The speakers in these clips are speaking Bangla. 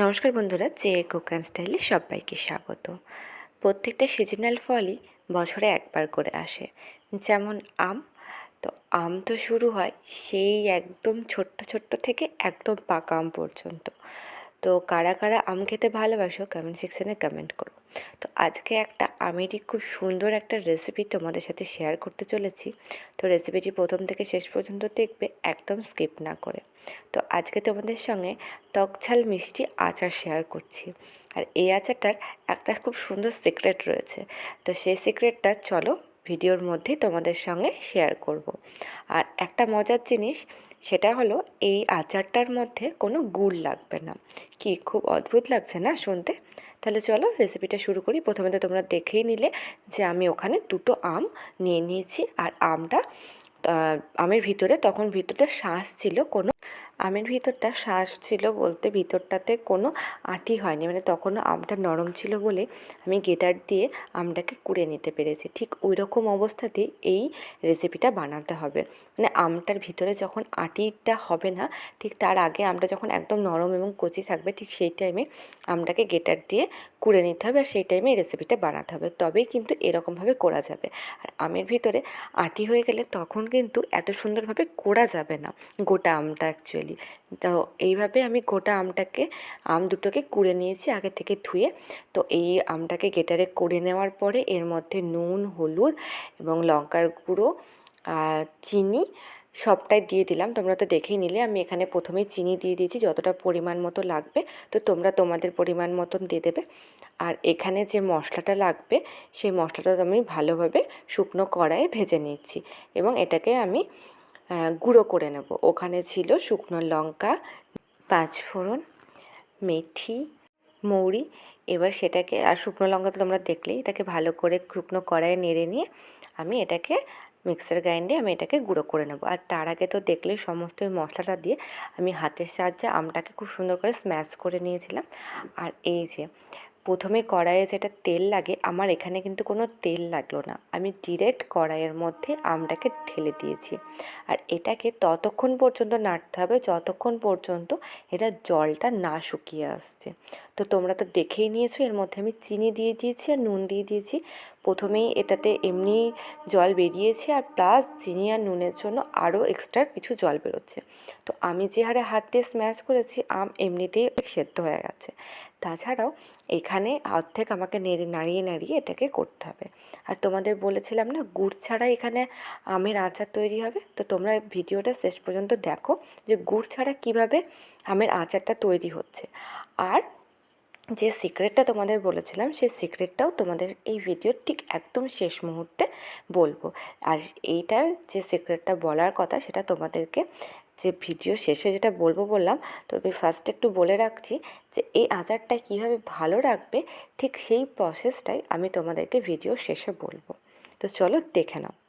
নমস্কার বন্ধুরা, জে কুকান স্টাইলে সবাইকে স্বাগত। প্রত্যেকটা সিজনাল ফলই বছরে একবার করে আসে। যেমন আম, তো আম তো শুরু হয় সেই একদম ছোট্ট ছোট্ট থেকে একদম পাকা আম পর্যন্ত। তো কারা কারা আম খেতে ভালোবাসো কমেন্ট সেকশানে কমেন্ট করো। তো আজকে একটা আমেরই খুব সুন্দর একটা রেসিপি তোমাদের সাথে শেয়ার করতে চলেছি। তো রেসিপিটি প্রথম থেকে শেষ পর্যন্ত দেখবে, একদম স্কিপ না করে। তো আজকে তোমাদের সঙ্গে টক ঝাল মিষ্টি আচার শেয়ার করছি। আর এই আচারটার একটা খুব সুন্দর সিক্রেট রয়েছে। তো সেই সিক্রেটটা চলো ভিডিওর মধ্যে তোমাদের সঙ্গে শেয়ার করব। আর একটা মজার জিনিস সেটা হলো এই আচারটার মধ্যে কোনো গুড় লাগবে না। কি খুব অদ্ভুত লাগছে না শুনতে? তাহলে চলো রেসিপিটা শুরু করি। প্রথমে তো তোমরা দেখেই নিলে যে আমি ওখানে দুটো আম নিয়ে নিয়েছি। আর আমটা আমের ভিতরে, তখন ভিতরে শ্বাস ছিল কোনো আমের ভিতরটা শ্বাস ছিল বলতে ভিতরটাতে কোনো আঁটি হয়নি। মানে তখনও আমটা নরম ছিল বলে আমি গেটার দিয়ে আমটাকে কুড়ে নিতে পেরেছি। ঠিক ওই রকম অবস্থাতেই এই রেসিপিটা বানাতে হবে। মানে আমটার ভিতরে যখন আঁটিটা হবে না, ঠিক তার আগে আমটা যখন একদম নরম এবং কচি থাকবে, ঠিক সেই টাইমে আমটাকে গেটার দিয়ে কুড়ে নিতে হবে আর সেই টাইমে এই রেসিপিটা বানাতে হবে। তবেই কিন্তু এরকমভাবে করা যাবে। আর আমের ভিতরে আঁটি হয়ে গেলে তখন কিন্তু এত সুন্দরভাবে করা যাবে না, গোটা আমটা অ্যাকচুয়ালি তো এইভাবে আমি গোটা আমটাকে, আম দুটোকে কুড়ে নিয়েছি আগে থেকে ধুয়ে। তো এই আমটাকে গেটারে কুড়ে নেওয়ার পরে এর মধ্যে নুন, হলুদ এবং লঙ্কার গুঁড়ো চিনি সবটাই দিয়ে দিলাম। তোমরা তো দেখেই নিলে। আমি এখানে প্রথমেই চিনি দিয়ে দিয়েছি, যতটা পরিমাণ মতো লাগবে। তো তোমরা তোমাদের পরিমাণ মতন দিয়ে দেবে। আর এখানে যে মশলাটা লাগবে, সেই মশলাটা আমি ভালোভাবে শুকনো কড়াইয়ে ভেজে নিচ্ছি এবং এটাকে আমি গুঁড়ো করে নেব। ওখানে ছিল শুকনো লঙ্কা, পাঁচফোড়ন, মেথি, মৌরি। এবার সেটাকে, আর শুকনো লঙ্কা তো তোমরা দেখলেই, এটাকে ভালো করে শুকনো কড়াইয়ে নেড়ে নিয়ে আমি এটাকে মিক্সার গ্রাইন্ডে আমি এটাকে গুঁড়ো করে নেব। আর তার আগে তো দেখলেই সমস্ত মশলাটা দিয়ে আমি হাতের সাহায্যে আমটাকে খুব সুন্দর করে স্ম্যাশ করে নিয়েছিলাম। আর এই যে প্রথমে কড়াইয়ে যেটা তেল লাগে, আমার এখানে কিন্তু কোনো তেল লাগল না। আমি ডিরেক্ট কড়াইয়ের মধ্যে আমটাকে ঢেলে দিয়েছি। আর এটাকে ততক্ষণ পর্যন্ত নাড়তে হবে, যতক্ষণ পর্যন্ত এটা জলটা না শুকিয়ে আসছে। তো তোমরা তো দেখেই নিয়েছো, এর মধ্যে আমি চিনি দিয়ে দিয়েছি আর নুন দিয়ে দিয়েছি। প্রথমেই এটাতে এমনি জল বেরিয়েছে আর প্লাস চিনি আর নুনের জন্য আরও এক্সট্রা কিছু জল বেরোচ্ছে। তো আমি যে হারে হাত দিয়ে স্ম্যাশ করেছি, আম এমনিতেই সেদ্ধ হয়ে গেছে। তাছাড়াও এখানে অর্ধেক আমাকে নেড়ে, নাড়িয়ে নাড়িয়ে এটাকে করতে হবে। আর তোমাদের বলেছিলাম না, গুড় ছাড়া এখানে আমের আচার তৈরি হবে? তো তোমরা ভিডিওটা শেষ পর্যন্ত দেখো যে গুড় ছাড়া কীভাবে আমের আচারটা তৈরি হচ্ছে। আর যে সিক্রেটটা তোমাদের বলেছিলাম, সেই সিক্রেটটাও তোমাদের এই ভিডিওর ঠিক একদম শেষ মুহূর্তে বলব। আর এইটার যে সিক্রেটটা বলার কথা, সেটা তোমাদেরকে যে ভিডিও শেষে যেটা বলব বললাম, তবে ফার্স্ট একটু বলে রাখছি যে, এই আচারটা কীভাবে ভালো রাখবে, ঠিক সেই প্রসেসটাই আমি তোমাদেরকে ভিডিও শেষে বলব। তো চলো দেখে নাও।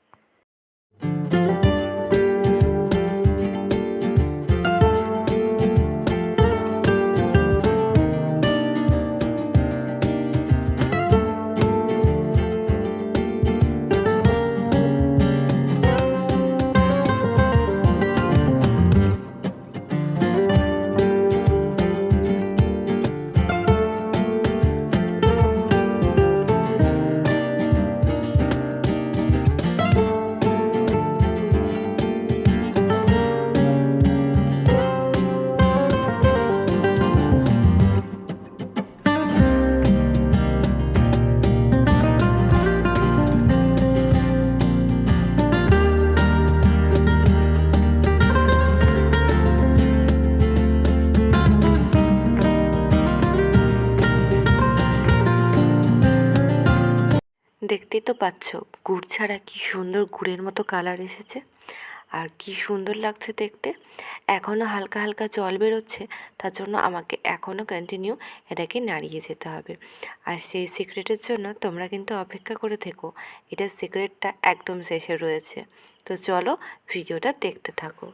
দেখতেই তো পাচ্ছ, গুড় ছাড়া কী সুন্দর গুড়ের মতো কালার এসেছে। আর কি সুন্দর লাগছে দেখতে। এখনও হালকা হালকা জল বেরোচ্ছে, তার জন্য আমাকে এখনও কন্টিনিউ এটাকে নাড়িয়ে যেতে হবে। আর সেই সিক্রেটের জন্য তোমরা কিন্তু অপেক্ষা করে থেকো এটার সিক্রেটটা একদম শেষে রয়েছে। তো চলো ভিডিওটা দেখতে থাকো।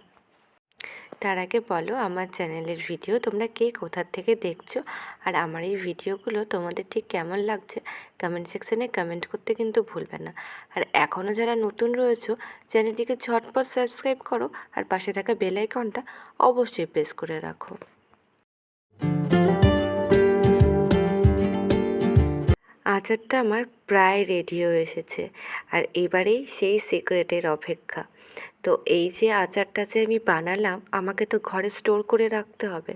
তার আগে বলো আমার চ্যানেলের ভিডিও তোমরা কে কোথার থেকে দেখছ? আর আমার এই ভিডিওগুলো তোমাদের ঠিক কেমন লাগছে? কমেন্ট সেকশানে কমেন্ট করতে কিন্তু ভুলবে না। আর এখনও যারা নতুন রয়েছো, চ্যানেলটিকে ঝটপট সাবস্ক্রাইব করো আর পাশে থাকা বেলাইকনটা অবশ্যই প্রেস করে রাখো। আচারটা আমার প্রায় রেডি হয়ে এসেছে। আর এবারেই সেই সিক্রেটের অপেক্ষা। তো এই যে আচারটা যে আমি বানালাম, আমাকে তো ঘরে স্টোর করে রাখতে হবে।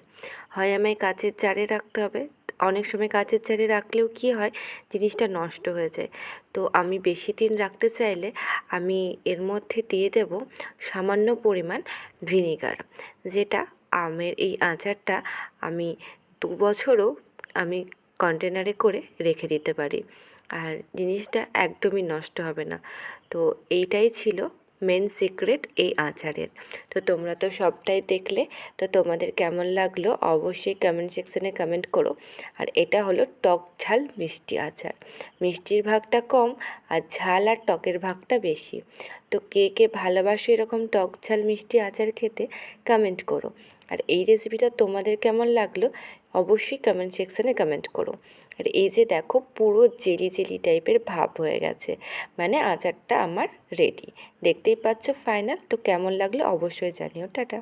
হয় আমায় কাচের জারে রাখতে হবে। অনেক সময় কাচের জারে রাখলেও কী হয়, জিনিসটা নষ্ট হয়ে যায়। তো আমি বেশি দিন রাখতে চাইলে আমি এর মধ্যে দিয়ে দেব সামান্য পরিমাণ ভিনিগার, যেটা আমের এই আচারটা আমি দু বছরও আমি কন্টেনারে করে রেখে দিতে পারি। আর জিনিসটা একদমই নষ্ট হবে না। তো এইটাই ছিল মেন সিক্রেট এই আচারের। তো তোমরা তো সবটাই দেখলে, তো তোমাদের কেমন লাগল অবশ্যই কমেন্ট সেকশানে কমেন্ট করো। আর এটা হলো টক ঝাল মিষ্টি আচার। মিষ্টির ভাগটা কম আর ঝাল আর টকের ভাগটা বেশি। তো কে কে ভালোবাসো এরকম টক ঝাল মিষ্টি আচার খেতে কমেন্ট করো। আর এই রেসিপিটা তোমাদের কেমন লাগল অবশ্যই কমেন্ট সেকশানে কমেন্ট করো। আর এই যে দেখো, পুরো জেলি জেলি টাইপের ভাব হয়ে গেছে। মানে আচারটা আমার রেডি দেখতেই পাচ্ছ ফাইনাল তো কেমন লাগল অবশ্যই জানিও। টাটা।